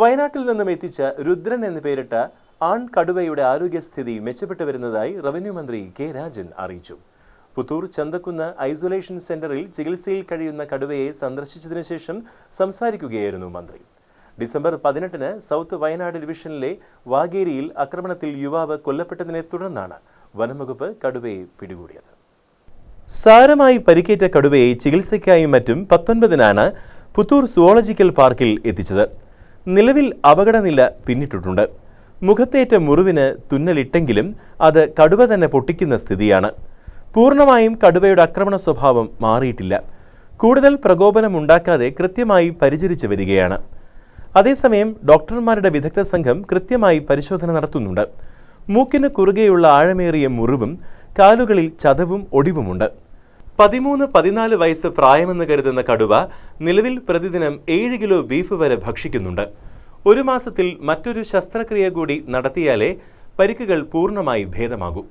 വയനാട്ടിൽ നിന്നും എത്തിച്ച രുദ്രൻ എന്ന് പേരിട്ട ആൺ കടുവയുടെ ആരോഗ്യസ്ഥിതി മെച്ചപ്പെട്ടു വരുന്നതായി റവന്യൂ മന്ത്രി കെ രാജൻ അറിയിച്ചു. പുത്തൂർ ചന്തക്കുന്ന് ഐസൊലേഷൻ സെന്ററിൽ ചികിത്സയിൽ കഴിയുന്ന കടുവയെ സന്ദർശിച്ചതിനു ശേഷം സംസാരിക്കുകയായിരുന്നു മന്ത്രി. ഡിസംബർ പതിനെട്ടിന് സൗത്ത് വയനാട് ഡിവിഷനിലെ വാഗേരിയിൽ ആക്രമണത്തിൽ യുവാവ് കൊല്ലപ്പെട്ടതിനെ തുടർന്നാണ് വനംവകുപ്പ് കടുവയെ പിടികൂടിയത്. സാരമായി പരിക്കേറ്റ കടുവയെ ചികിത്സയ്ക്കായും മറ്റും പത്തൊൻപതിനാണ് പുത്തൂർ സുവോളജിക്കൽ പാർക്കിൽ എത്തിച്ചത്. നിലവിൽ അപകടനില പിന്നിട്ടിട്ടുണ്ട്. മുഖത്തേറ്റ മുറിവിന് തുന്നലിട്ടെങ്കിലും അത് കടുവ തന്നെ പൊട്ടിക്കുന്ന സ്ഥിതിയാണ്. പൂർണമായും കടുവയുടെ ആക്രമണ സ്വഭാവം മാറിയിട്ടില്ല. കൂടുതൽ പ്രകോപനമുണ്ടാക്കാതെ കൃത്യമായി പരിചരിച്ചു വരികയാണ്. അതേസമയം ഡോക്ടർമാരുടെ വിദഗ്ധ സംഘം കൃത്യമായി പരിശോധന നടത്തുന്നുണ്ട്. മൂക്കിന് കുറുകെയുള്ള ആഴമേറിയ മുറിവും കാലുകളിൽ ചതവും ഒടിവുമുണ്ട്. പതിമൂന്ന് പതിനാല് വയസ്സ് പ്രായമെന്ന് കരുതുന്ന കടുവ നിലവിൽ പ്രതിദിനം ഏഴ് കിലോ ബീഫ് വരെ ഭക്ഷിക്കുന്നുണ്ട്. ഒരു മാസത്തിൽ മറ്റൊരു ശസ്ത്രക്രിയ കൂടി നടത്തിയാലേ പരിക്കുകൾ പൂർണമായി ഭേദമാകൂ.